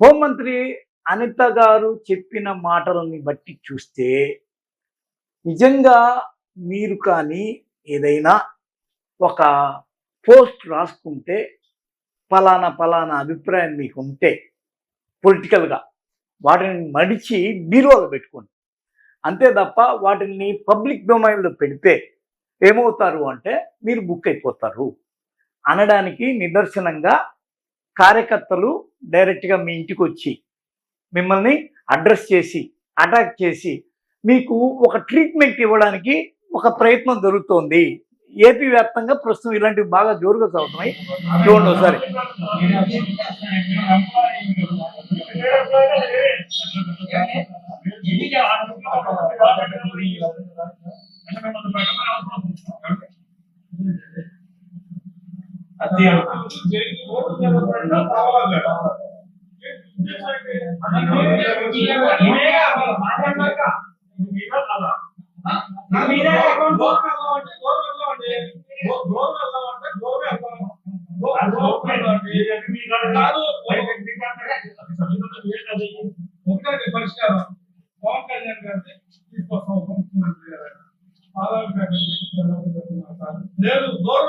హోంమంత్రి అనిత గారు చెప్పిన మాటలని బట్టి చూస్తే నిజంగా మీరు కానీ ఏదైనా ఒక పోస్ట్ రాసుకుంటే ఫలానా ఫలానా అభిప్రాయం మీకు ఉంటే పొలిటికల్గా వాటిని మడిచి బీరువాలో పెట్టుకోండి. అంతే తప్ప వాటిని పబ్లిక్ డొమైన్లో పెడితే ఏమవుతారు అంటే మీరు బుక్ అయిపోతారు. అనడానికి నిదర్శనంగా కార్యకర్తలు డైరెక్ట్గా మీ ఇంటికి వచ్చి మిమ్మల్ని అడ్రస్ చేసి అటాక్ చేసి మీకు ఒక ట్రీట్మెంట్ ఇవ్వడానికి ఒక ప్రయత్నం జరుగుతోంది. ఏపీ వ్యాప్తంగా ప్రస్తుతం ఇలాంటివి బాగా జోరుగా సాగుతున్నాయి. చూడండి ఒకసారి. కాదు పరిష్కారం పవన్ కళ్యాణ్ గారిని తీసుకొస్తాం ముఖ్యమంత్రి గారు లేదు దూరం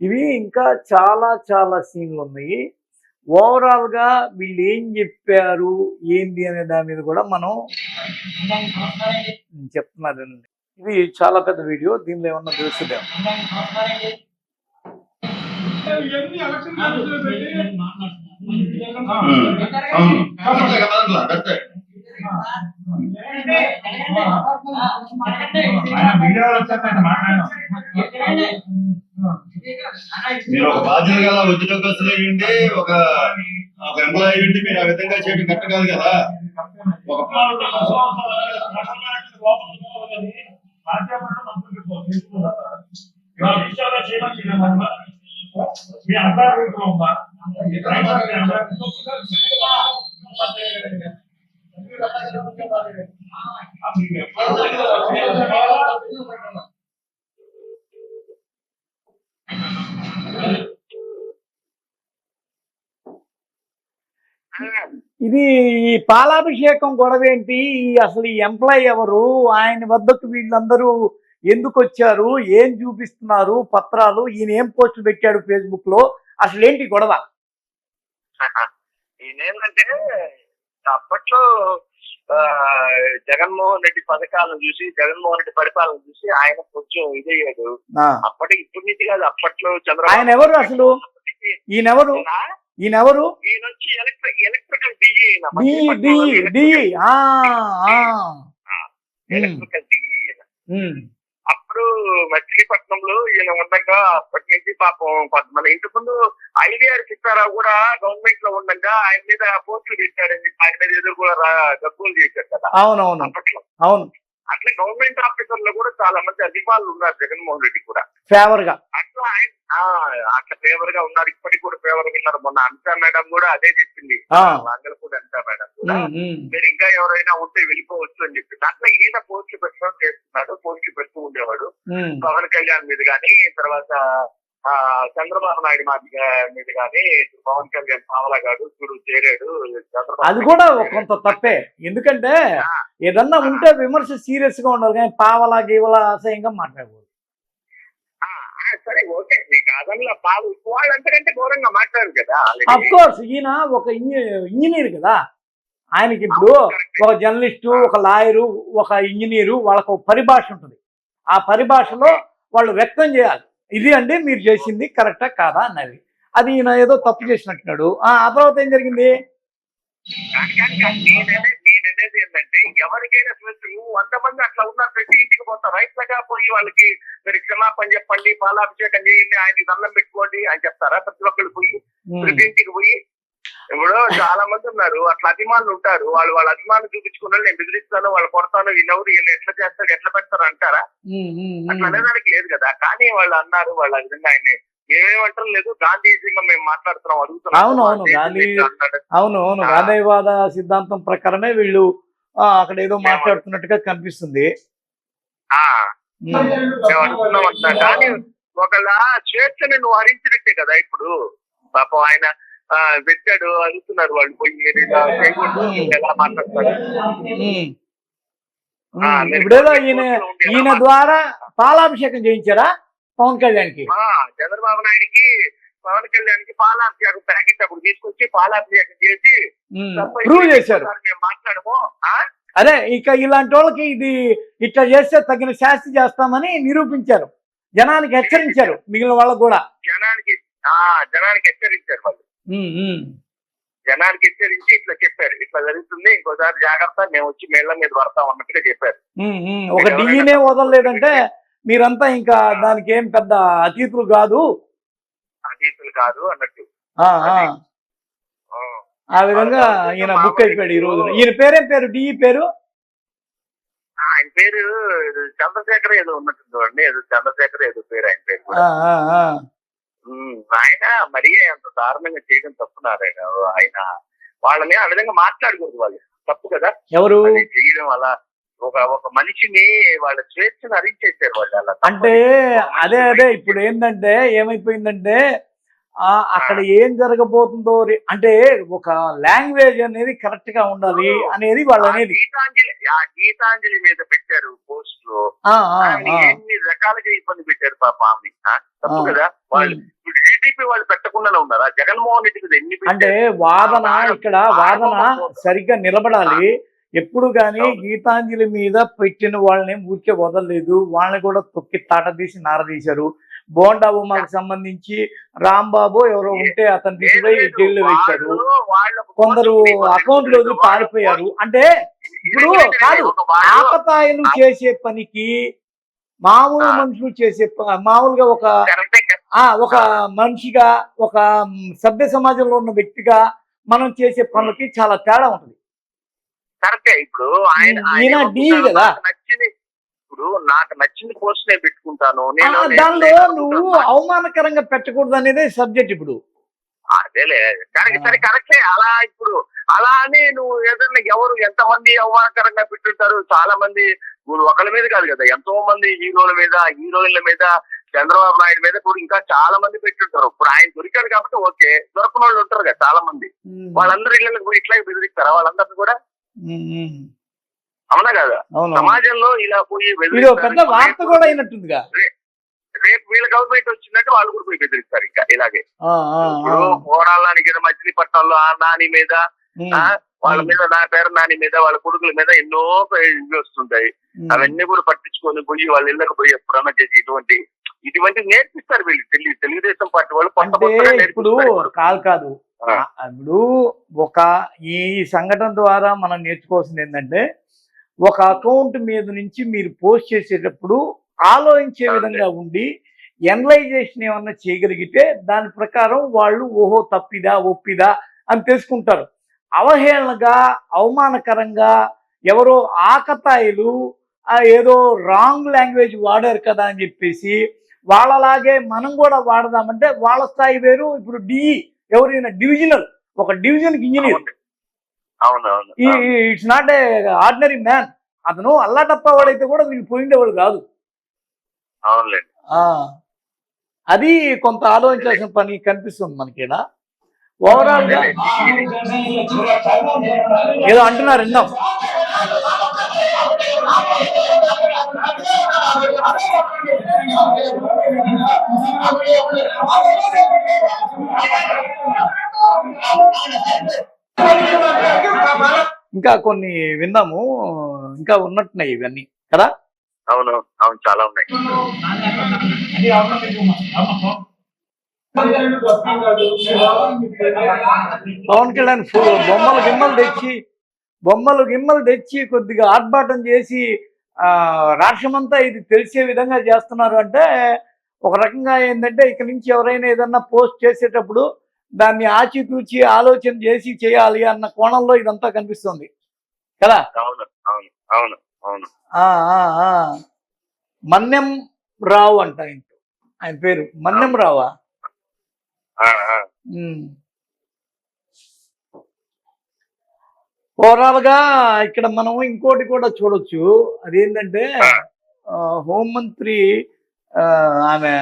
ఇవి ఇంకా చాలా చాలా సీన్లు ఉన్నాయి. ఓవరాల్గా వీళ్ళు ఏం చెప్పారు ఏంది అనే దాని మీద కూడా మనం చెప్తున్నారండి. ఇది చాలా పెద్ద వీడియో దీనిలో ఏమన్నా తెలుసుదేమో మీరు ఒక బాధ్యత గల ఉద్యోగస్తులు అయ్యండి ఒక ఒక ఎంప్లాయీ అయ్యండి మీరు ఆ విధంగా చేయడం కరెక్ట్ కాదు కదా? ఒక మీ అందరూ ఉందా? ఇది ఈ పాలాభిషేకం గొడవ ఏంటి? ఈ అసలు ఈ ఎంప్లాయ్ ఎవరు? ఆయన వద్దకు వీళ్ళందరూ ఎందుకు వచ్చారు? ఏం చూపిస్తున్నారు? పత్రాలు? ఈయన ఏం పోస్ట్ పెట్టాడు ఫేస్బుక్లో అసలు ఏంటి గొడవ? ఈయనేంటంటే అప్పట్లో జగన్మోహన్ రెడ్డి పథకాలను చూసి జగన్మోహన్ రెడ్డి పరిపాలన చూసి ఆయన కొంచెం ఇదయ్యాడు. అప్పటి ఇప్పటి నుంచి కాదు అప్పట్లో చంద్రబాబు ఆయన ఎవరు అసలు? ఈయన ఎవరు? ఈయన వచ్చి electric electrical DE electrical DE. అప్పుడు మచిలీపట్నంలో ఈయన ఉండగా అప్పటి నుంచి పాపం మన ఇంటి ముందు ఐవీఆర్ చిత్తారావు కూడా గవర్నమెంట్లో ఉండగా ఆయన మీద పోస్టులు పెట్టారని చెప్పి ఆయన మీద ఎదురు కూడా గబ్బులు చేశారు కదా. అవునవును. అప్పట్లో. అవును. అట్లా గవర్నమెంట్ ఆఫీసర్లు కూడా చాలా మంది అధికారులు ఉన్నారు జగన్మోహన్ రెడ్డి కూడా. ఫేవర్గా. అట్లా ఆయన ఆ, అట్లా ఫేవర్గా ఉన్నారు. ఇప్పటికి కూడా ఫేవర్గా ఉన్నారు. మొన్న అనితా మేడం కూడా అదే చెప్పింది. ఆ. కూడా అనితా మేడం ఇంకా ఎవరైనా ఉంటే వెళ్ళిపోవచ్చు అని చెప్పింది అట్లా ఈయన పోస్టులు పెట్టడం చేస్తున్నాడు పోస్టులు పెడుతూ ఉండేవాడు ఉమ్. పవన్ కళ్యాణ్ మీద కానీ తర్వాత ఆ చంద్రబాబు నాయుడు మీద మీద కానీ పవన్ కళ్యాణ్ పావలా గారు చూడు చేరాడు చంద్రబాబు అది కూడా ఒక కొంత తప్పే ఎందుకంటే ఏదన్నా ఉంటే విమర్శ సీరియస్గా ఉండాలి కానీ పావలా గీవలా అసహ్యంగా మాట్లాడకూడదు ఆ, ఆ, సరే ఓకే మీకు అదనలో పాలు వాళ్ళు అంతకంటే ఘోరంగా మాట్లాడారు కదా అఫ్ కోర్స్ ఈయన ఒక ఇంజ- ఇంజనీర్ కదా ఆయనకి ఇప్పుడు ఒక జర్నలిస్టు ఒక లాయరు ఒక ఇంజనీరు వాళ్ళకు ఒక పరిభాష ఉంటుంది. ఆ పరిభాషలో వాళ్ళు వ్యక్తం చేయాలి. ఇది అండి మీరు చేసింది కరెక్టా కాదా అన్నది. అది ఈయన ఏదో తప్పు చేసినట్టున్నాడు. ఆ తర్వాత ఏం జరిగింది? నేననేది ఏంటంటే ఎవరికైనా నువ్వు వంద మంది అట్లా ఉన్నారు ప్రతి ఇంటికి పోతారు రైతులుగా పోయి వాళ్ళకి మీరు క్షమాపణ చెప్పండి పాలాభిషేకం చేయండి ఆయనకి దండం పెట్టుకోండి అని చెప్తారా? ప్రతి ఒక్కళ్ళు పోయి ప్రతి ఇంటికి పోయి ఇప్పుడు చాలా మంది ఉన్నారు. అట్లా అభిమానులు ఉంటారు. వాళ్ళు వాళ్ళ అభిమానులు చూపించుకున్న నేను బెదిరిస్తాను వాళ్ళు కొడతాను వీళ్ళెవరు వీళ్ళు ఎట్లా చేస్తారు ఎట్లా పెడతారు అంటారా? అట్లా. అనేదానికి లేదు కదా. కానీ వాళ్ళు అన్నారు వాళ్ళ విధంగా ఆయన మేమేమంటారు లేదు. గాంధీజీగా మేము మాట్లాడుతున్నాం అడుగుతున్నాం. అవును, అవును, గాంధీ-. అవును అవును. గాంధీవాద సిద్ధాంతం ప్రకారమే వీళ్ళు అక్కడ ఏదో మాట్లాడుతున్నట్టుగా కనిపిస్తుంది. మేము అనుకున్నాం అంటున్నా కానీ ఒకళ్ళ స్వేచ్ఛని నువ్వు హరించినట్టే కదా ఇప్పుడు. పాపం ఆయన పెట్టాడు అడుగుతున్నారు వాళ్ళు పోయి మీరు ఇలా చేయకూడదు మీరు ఎలా మాట్లాడతారు? ఉమ్. ఆ, ఉమ్, మీరు ఇప్పుడేదో కోర్టులో ఈయన ఈయన? ద్వారా పాలాభిషేకం చేయించారా? పవన్ కళ్యాణ్కి? ఆ, చంద్రబాబు నాయుడికి పవన్ కళ్యాణ్కి పాలాభిషేకం ప్యాకెట్ అప్పుడు తీసుకొచ్చి పాలాభిషేకం చేసి ప్రూవ్ చేశారు. మేము మాట్లాడము? అదే ఇక ఇలాంటి వాళ్ళకి ఇది ఇట్లా చేస్తే తగిన శాస్తి చేస్తామని నిరూపించారు. జనానికి హెచ్చరించారు మిగిలిన వాళ్ళకు కూడా. జనానికి ఆ జనానికి హెచ్చరించారు వాళ్ళు. జనానికి హెచ్చరించి ఇట్లా చెప్పారు. ఇట్లా జరుగుతుంది ఇంకోసారి జాగ్రత్త మేము వచ్చి మేళ్ళ మీద పడతాం అన్నట్టుగా చెప్పారు. ఒక డిఈనే వదలలేదంటే మీరంతా ఇంకా దానికి ఏం పెద్ద అతీతులు కాదు. అతీతులు కాదు అన్నట్టు. ఆ, విధంగా ఈయన బుక్ అయిపోయాడు ఈ రోజున ఈయన పేరేం పేరు? డిఈ పేరు? ఆయన పేరు చంద్రశేఖర్ ఏదో ఉన్నట్టు చూడండి. ఏదో చంద్రశేఖర్ ఏదో పేరు ఆయన పేరు ఆయన మరీ అంత దారుణంగా చేయడం తప్పున్నారు ఆయన ఆయన వాళ్ళని ఆ విధంగా మాట్లాడకూడదు వాళ్ళు. తప్పు కదా? ఎవరు? చేయడం అలా ఒక ఒక మనిషిని వాళ్ళ స్వేచ్ఛను హరించేశారు వాళ్ళు అలా. అంటే అదే అదే ఇప్పుడు ఏంటంటే ఏమైపోయిందంటే అక్కడ ఏం జరగబోతుందో అంటే ఒక లాంగ్వేజ్ అనేది కరెక్ట్గా ఉండాలి అనేది వాళ్ళు అనేది గీతాంజలి మీద పెట్టారు పోస్ట్లో. ఎన్ని రకాలుగా ఇబ్బంది పెట్టారు పాప ఆమె? తప్పు. కదా? వాళ్ళు టీడీపీ వాళ్ళు పెట్టకుండానే ఉన్నారా. జగన్మోహన్ రెడ్డి ఎన్ని అంటే వాదన ఇక్కడ వాదన సరిగ్గా నిలబడాలి. ఎప్పుడు గాని అవును. గీతాంజలి మీద పెట్టిన వాళ్ళని ఊరికే వదలలేదు. వాళ్ళని కూడా తొక్కి తాట తీసి నారదీశారు బోండా ఉమాకి సంబంధించి రాంబాబు ఎవరో ఉంటే అతను తీసుకుపోయి. జైల్లో వేశారు వాళ్ళకు కొందరు. అకౌంట్లు వదిలి పారిపోయారు అంటే ఇప్పుడు కాదు ఆకతాయిలు చేసే పనికి మామూలు. మనుషులు చేసే మామూలుగా ఒక ఒక మనిషిగా ఒక సభ్య సమాజంలో ఉన్న వ్యక్తిగా మనం చేసే పనులకి చాలా తేడా ఉంటుంది కరెక్టే ఇప్పుడు ఆయన కదా. ఇప్పుడు నాకు నచ్చిన పోస్ట్ నేను పెట్టుకుంటాను. నేను దానిలో నువ్వు. అవమానకరంగా పెట్టకూడదు అనేది సబ్జెక్ట్ ఇప్పుడు. అదేలే. ఆ. సరే కరెక్టే. అలా ఇప్పుడు అలా అని నువ్వు ఏదన్నా ఎవరు ఎంతమంది అవమానకరంగా పెట్టుంటారు? చాలా మంది నువ్వు ఒకళ్ళ మీద కాదు కదా ఎంతో మంది హీరోల మీద హీరోయిన్ల మీద చంద్రబాబు నాయుడు మీద కూడా ఇంకా చాలా మంది పెట్టుంటారు. ఇప్పుడు ఆయన దొరికాడు కాబట్టి ఓకే దొరకని వాళ్ళు ఉంటారు కదా చాలా మంది వాళ్ళందరూ ఇళ్ళకి ఇట్లా బెదిరిస్తారా? వాళ్ళందరినీ కూడా. అవునా కదా సమాజంలో ఇలా పోయి. పెద్ద వార్త కూడా అయినట్టుందిగా రేపు వీళ్ళ గవర్నమెంట్ వచ్చిందంటే వాళ్ళు కూడా పోయి బెదిరిస్తారు ఇంకా ఇలాగే. ఇప్పుడు పోరాళ్ళానికి మచిలీపట్నంలో ఆ నాని మీద వాళ్ళ. మీద నా పేరు నాని మీద వాళ్ళ కొడుకుల మీద ఎన్నో వస్తుంటాయి. అవన్నీ కూడా పట్టించుకొని పోయి వాళ్ళ ఇళ్ళకి పోయి ఎప్పుడన్నా చేసి ఇటువంటి ఇటువంటి నేర్పిస్తారు వీళ్ళు తెలు తెలుగుదేశం పార్టీ వాళ్ళు కొత్త ఇప్పుడు. కాదు కాదు ఇప్పుడు ఒక ఈ సంఘటన ద్వారా మనం నేర్చుకోవాల్సింది ఏంటంటే ఒక అకౌంట్ మీద నుంచి మీరు పోస్ట్ చేసేటప్పుడు ఆలోచించే. విధంగా ఉండి ఎనలైజేషన్ ఏమన్నా చేయగలిగితే దాని ప్రకారం వాళ్ళు ఓహో తప్పిదా ఒప్పిదా అని తెలుసుకుంటారు. అవహేళనగా అవమానకరంగా ఎవరో ఆకతాయిలు ఏదో రాంగ్ లాంగ్వేజ్ వాడారు కదా అని చెప్పేసి వాళ్ళలాగే మనం కూడా వాడదామంటే వాళ్ళ స్థాయి వేరు. ఇప్పుడు డిఈ ఎవరైనా డివిజనల్ ఒక division engineer. It's not a ordinary man. అతను అల్లాటప్ప వాడైతే కూడా వీళ్ళు పోయిండేవాడు కాదు. అది కొంత ఆలోచించాల్సిన పని కనిపిస్తుంది మనకి. ఓవరాల్గా ఏదో అంటున్నారు విన్నాం. ఇంకా కొన్ని విన్నాము ఇంకా ఉన్నట్టున్నాయి ఇవన్నీ కదా? అవును అవును చాలా ఉన్నాయి. పవన్ కళ్యాణ్ బొమ్మలు గిమ్మలు తెచ్చి బొమ్మలు గిమ్మలు తెచ్చి కొద్దిగా ఆర్భాటం చేసి ఆ, రాష్ట్రమంతా ఇది తెలిసే విధంగా చేస్తున్నారు అంటే ఒక రకంగా ఏంటంటే ఇక నుంచి ఎవరైనా ఏదన్నా పోస్ట్ చేసేటప్పుడు దాన్ని ఆచితూచి ఆలోచన చేసి చేయాలి అన్న కోణంలో ఇదంతా కనిపిస్తుంది. కదా. మన్యం రావు అంట ఆయన ఆయన పేరు మన్యం రావా? ఆ, ఆ. ఉమ్. ఓవరాల్గా ఇక్కడ మనం ఇంకోటి కూడా చూడొచ్చు. అదేంటంటే హోంమంత్రి ఆమె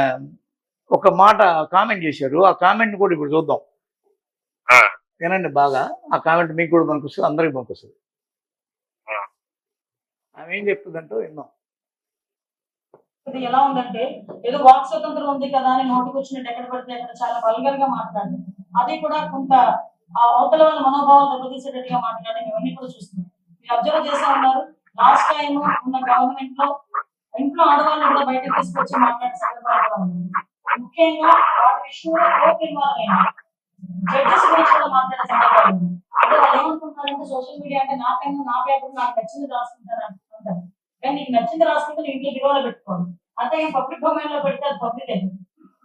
ఒక మాట కామెంట్ చేశారు. ఆ కామెంట్ కూడా ఇప్పుడు చూద్దాం. ఆ. వినండి బాగా. ఆ కామెంట్ మీకు కూడా మనకు వస్తుంది అందరికి మనకు వస్తుంది ఆ. ఆమె ఏం చెప్తుందంటో విన్నాం ఇది ఎలా ఉందంటే ఏదో వాక్ స్వతంత్రం ఉంది కదా అని నోటికి వచ్చినట్టు ఎక్కడ పడితే అక్కడ చాలా వల్గర్గా మాట్లాడడం అది కూడా కొంత ఆ అవతల వాళ్ళ మనోభావాలు దెబ్బతీసేటట్టుగా మాట్లాడడం ఇవన్నీ కూడా చూస్తున్నాం. మీరు అబ్జర్వ్ చేసే ఉన్నారు లాస్ట్ టైం ఉన్న గవర్నమెంట్లో ఇంట్లో ఆడవాళ్ళు కూడా బయటకు తీసుకొచ్చి మాట్లాడే సందర్భాలు కూడా ఉన్నాయి. ముఖ్యంగా వాటి విషయంలో కోర్టు ఇన్వాల్వ్ జడ్జెస్ గురించి కూడా మాట్లాడే సందర్భాలు. అంటే వాళ్ళు ఏమనుకుంటున్నారంటే సోషల్ మీడియా అంటే నా టైం నా పేపర్ నాకు నచ్చింది రాసుకుంటారు అనుకుంటారు కానీ నీకు నచ్చింది రాసుకుంటే నీ ఇంట్లో బిరోలో పెట్టుకోండి అంతే పబ్లిక్ డొమైన్లో పెడితే అది పబ్లిక్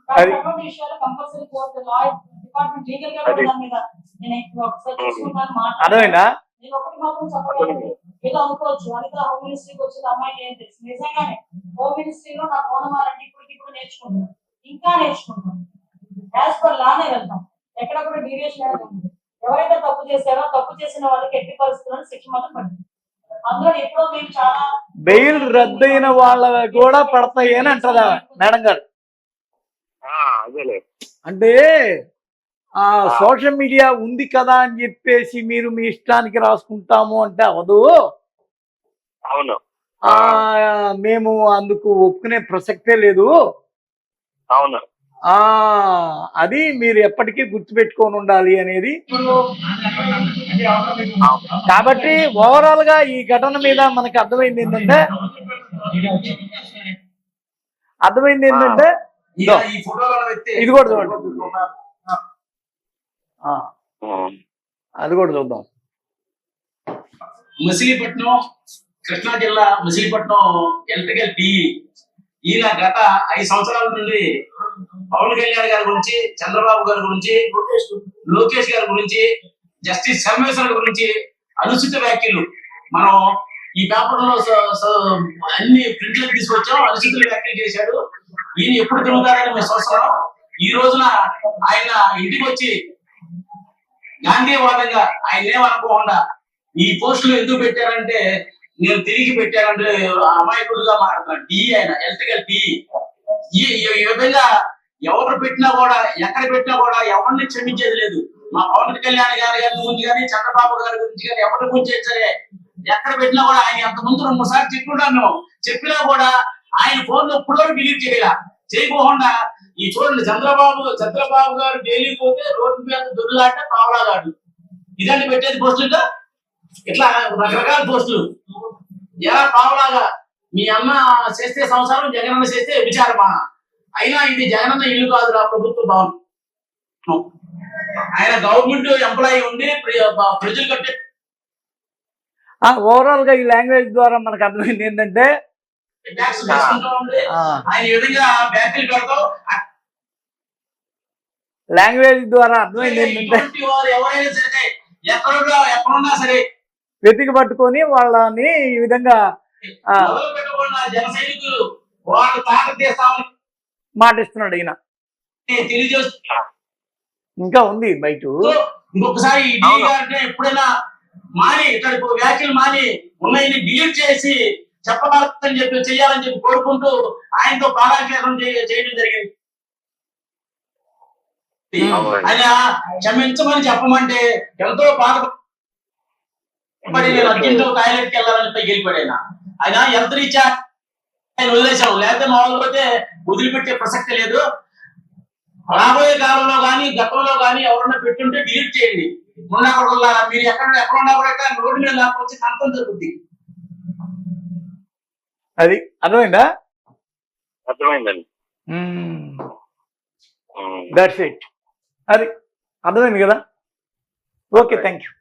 అయితే అటువంటి విషయాలు కంపల్సరీ కోర్టు లా డిపార్ట్మెంట్ లీగల్గా కూడా దాని మీద నేను ఒకసారి చూసుకుంటాను నేను ఒకటి మాత్రం చెప్పగలను. ఏదో అనుకోవచ్చు. అనిత హోమ్ మినిస్ట్రీకి వచ్చిన అమ్మాయికి ఏం తెలుసు? నిజంగానే హోమ్ మినిస్ట్రీలో నా ఓనమాలంటే ఇప్పటికి ఇప్పుడు నేర్చుకుంటున్నాను. ఇంకా నేర్చుకుంటాను యాజ్ పర్ లానే వెళ్తాం. ఎక్కడ కూడా డీవియేషన్ అనేది ఎవరైతే తప్పు చేశారో తప్పు చేసిన వాళ్ళకి ఎట్టి పరిస్థితుల్లో శిక్ష మాత్రం పడింది. అందులో ఎప్పుడో మేము చాలా బెయిల్ రద్దయిన వాళ్ళ కూడా పడతాయి అని అంటారా మేడం గారు? ఆ, అదేలే. అంటే ఆ సోషల్ మీడియా ఉంది కదా అని చెప్పేసి మీరు మీ ఇష్టానికి రాసుకుంటాము అంటే అవదు. అవును. ఆ మేము అందుకు ఒప్పుకునే ప్రసక్తే లేదు. అవును. ఆ అది మీరు ఎప్పటికీ గుర్తుపెట్టుకొని ఉండాలి అనేది. కాబట్టి ఓవరాల్గా ఈ ఘటన మీద మనకి అర్థమైంది ఏంటంటే అర్థమైంది ఏంటంటే ఇదో, కూడా చూడండి. అది కూడా చూద్దాం. మచిలీపట్నం కృష్ణా జిల్లా మచిలీపట్నం ఎలక్ట్రికల్ టీ ఈయన గత ఐదు సంవత్సరాల నుండి పవన్ కళ్యాణ్ గారి గురించి చంద్రబాబు గారి గురించి లోకేష్ గారి గురించి జస్టిస్ సర్వేశ్వర్ గురించి అనుచిత వ్యాఖ్యలు. మనం ఈ పేపర్లో అన్ని ప్రింట్లు తీసుకొచ్చాం అనుచిత వ్యాఖ్యలు చేశాడు. ఈయన ఎప్పుడు తిరుగుతారని మేము చూస్తున్నాం. ఈ రోజున ఆయన ఇంటికి వచ్చి గాంధీవాదంగా ఆయన ఏమనుకోకుండా ఈ పోస్టులు ఎందుకు పెట్టారంటే నేను తిరిగి పెట్టానంటే అమాయకుడుగా మాట్లాడుతున్నాను డి ఆయన ఎలక్ట్రికల్ డి. ఈ విధంగా ఎవరు పెట్టినా కూడా ఎక్కడ పెట్టినా కూడా ఎవరిని క్షమించేది లేదు. మా పవన్ కళ్యాణ్ గారి గారి గురించి కానీ చంద్రబాబు గారి గురించి కానీ ఎవరి గురించి సరే ఎక్కడ పెట్టినా కూడా ఆయన అంత ముందు రెండు మూడు సార్లు చెప్పినా కూడా ఆయన ఫోన్లో ఇప్పుడు వరకు డిలీట్ చేయాల. చేయకోకుండా ఈ చూడండి చంద్రబాబు చంద్రబాబు గారు డైలీ పోతే రోడ్డు మీద దొరులాట పావలాగాడు ఇదాన్ని పెట్టేది పోస్టులుగా ఇట్లా రకరకాల పోస్టులు. ఎలా? పావలాగా. మీ అమ్మ చేస్తే సంసారం జగనన్న చేస్తే విచారమా? అయినా ఇది జగనన్న ఇల్లు కాదురా ప్రభుత్వ భవనం. ఆయన గవర్నమెంట్ ఎంప్లాయీ ఉండి ప్ర- ప్రజలు కట్టే ఓవరాల్గా ఈ లాంగ్వేజ్ ద్వారా మనకు అర్థమైంది ఏంటంటే లాంగ్వేజ్ ద్వారా అర్థమైంది ఏంటంటే ఎవరైనా సరే ఎక్కడున్నా ఎక్కడున్నా సరే వెతికి పట్టుకొని వాళ్ళని ఈ విధంగా మాటిస్తున్నాడు ఈయన. ఇంకా ఉంది బయట. ఇంకొకసారి ఎప్పుడైనా మాని ఇక్కడ వ్యాఖ్యలు మాని ఉన్నాయని డిలీట్ చేసి చెప్పగలని చెప్పి చేయాలని చెప్పి కోరుకుంటూ ఆయనతో పారాక్షేపం చేయ- చేయడం జరిగింది. ఆయన క్షమించమని చెప్పమంటే ఎంతో బాధపడి నేను అర్జెంట్ టాయిలెట్కి వెళ్ళాలని పైకి వెళ్ళిపోయాడు ఆయన ఎంత రీచా? ఆయన వదిలేసాం లేకపోతే మామూలు పోతే వదిలిపెట్టే ప్రసక్తి లేదు. రాబోయే కాలంలో కానీ గతంలో కానీ ఎవరన్నా పెట్టుంటే డిలీట్ చేయండి. మొన్న మీరు ఎక్కడ ఎక్కడ ఉన్నా కూడా రోడ్డు మీద లేకపోతే కంతం జరుగుద్ది. అది అర్థమైందా? అర్థమైందండి. దట్స్ ఇట్ అది అర్థమైంది కదా? Okay thank you